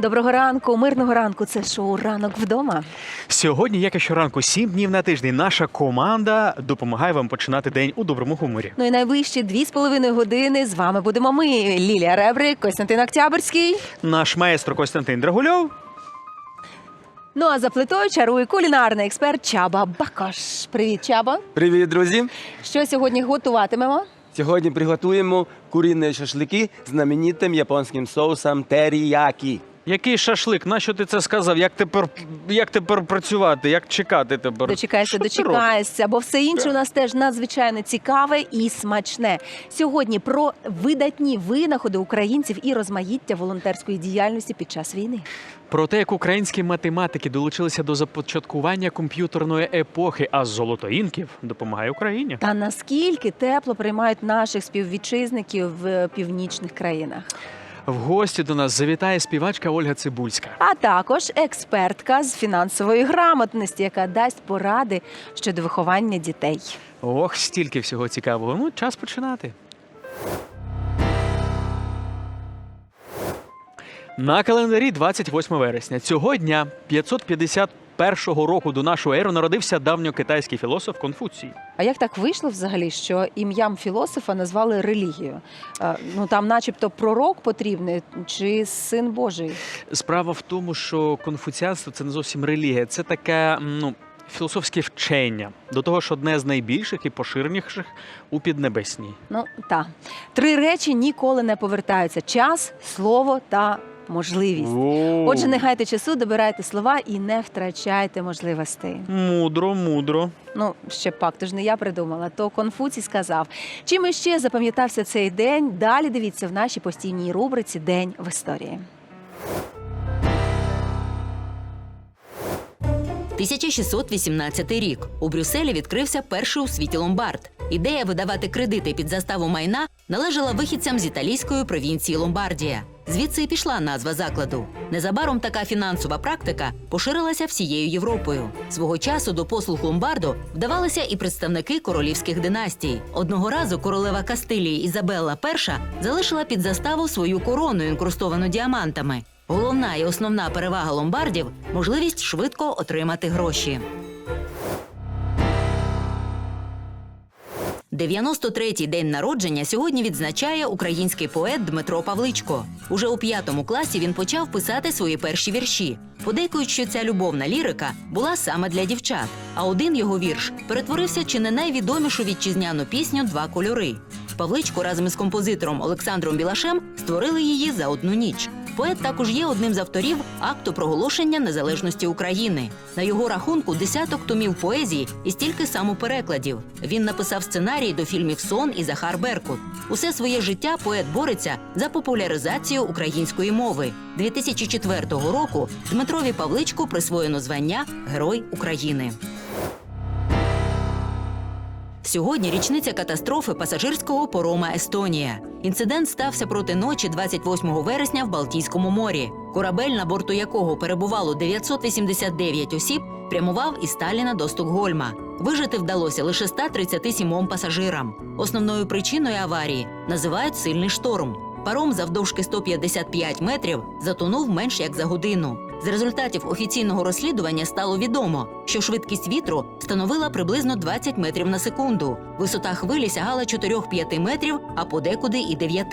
Доброго ранку, мирного ранку. Це шоу Ранок вдома. Сьогодні, як і щоранку, сім днів на тиждень, наша команда допомагає вам починати день у доброму гуморі. Ну і найближчі дві з половиною години з вами будемо ми, Лілія Ребрик, Костянтин Октябрьський. Наш маестро Костянтин Драгульов. Ну а за плитою чарує кулінарний експерт Чаба Бакош. Привіт, Чаба. Привіт, друзі! Що сьогодні готуватимемо? Сьогодні приготуємо курінні шашлики з знаменитим японським соусом теріякі. Який шашлик? Нащо ти це сказав? Як тепер, як тепер працювати? Як чекати тепер? Дочекайся, дочекайся, бо все інше у нас теж надзвичайно цікаве і смачне. Сьогодні про видатні винаходи українців і розмаїття волонтерської діяльності під час війни. Про те, як українські математики долучилися до започаткування комп'ютерної епохи, а золотоінків допомагає Україні. Та наскільки тепло приймають наших співвітчизників в північних країнах, В гості до нас завітає співачка Ольга Цибульська. а також експертка з фінансової грамотності, яка дасть поради щодо виховання дітей. Ох, стільки всього цікавого. Ну, час починати. На календарі 28 вересня. Цього дня 551 року до нашої ери народився давньокитайський філософ Конфуцій. А як так вийшло взагалі, що ім'ям філософа назвали релігію? Ну там, начебто, пророк потрібний чи син Божий? Справа в тому, що конфуціанство це не зовсім релігія, це таке ну, філософське вчення до того ж одне з найбільших і поширеніших у Піднебесній. Ну та три речі ніколи не повертаються: час, слово та можливість. Отже, не гайте часу, добирайте слова і не втрачайте можливостей. Мудро, мудро. Ну, ще пак, то ж не я придумала, то Конфуцій сказав. Чим іще запам'ятався цей день? Далі дивіться в нашій постійній рубриці День в історії. 1618 рік у Брюсселі відкрився перший у світі ломбард. Ідея видавати кредити під заставу майна належала вихідцям з італійської провінції Ломбардія. Звідси і пішла назва закладу. Незабаром така фінансова практика поширилася всією Європою. Свого часу до послуг ломбарду вдавалися і представники королівських династій. Одного разу королева Кастилії Ізабелла І залишила під заставу свою корону, інкрустовану діамантами. Головна і основна перевага ломбардів можливість швидко отримати гроші. 93-й день народження сьогодні відзначає український поет Дмитро Павличко. Уже у п'ятому класі він почав писати свої перші вірші. Подейкують, що ця любовна лірика була саме для дівчат. А один його вірш перетворився чи не найвідомішу вітчизняну пісню Два кольори. Павличко разом із композитором Олександром Білашем створили її за одну ніч. Поет також є одним з авторів акту проголошення незалежності України. На його рахунку десяток томів поезії і стільки самоперекладів. Він написав сценарій до фільмів Сон і Захар Беркут. Усе своє життя поет бореться за популяризацію української мови. 2004 року Дмитрові Павличку присвоєно звання Герой України. Сьогодні річниця катастрофи пасажирського порома Естонія. Інцидент стався проти ночі 28 вересня в Балтійському морі. Корабель, на борту якого перебувало 989 осіб, прямував із Сталіна до Стокгольма. Вижити вдалося лише 137 пасажирам. Основною причиною аварії називають сильний шторм. Паром завдовжки 155 метрів затонув менш як за годину. З результатів офіційного розслідування стало відомо, що швидкість вітру становила приблизно 20 метрів на секунду. Висота хвилі сягала 4-5 метрів, а подекуди і 9.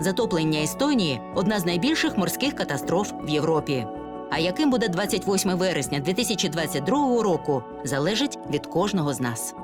Затоплення Естонії одна з найбільших морських катастроф в Європі. А яким буде 28 вересня 2022 року, залежить від кожного з нас.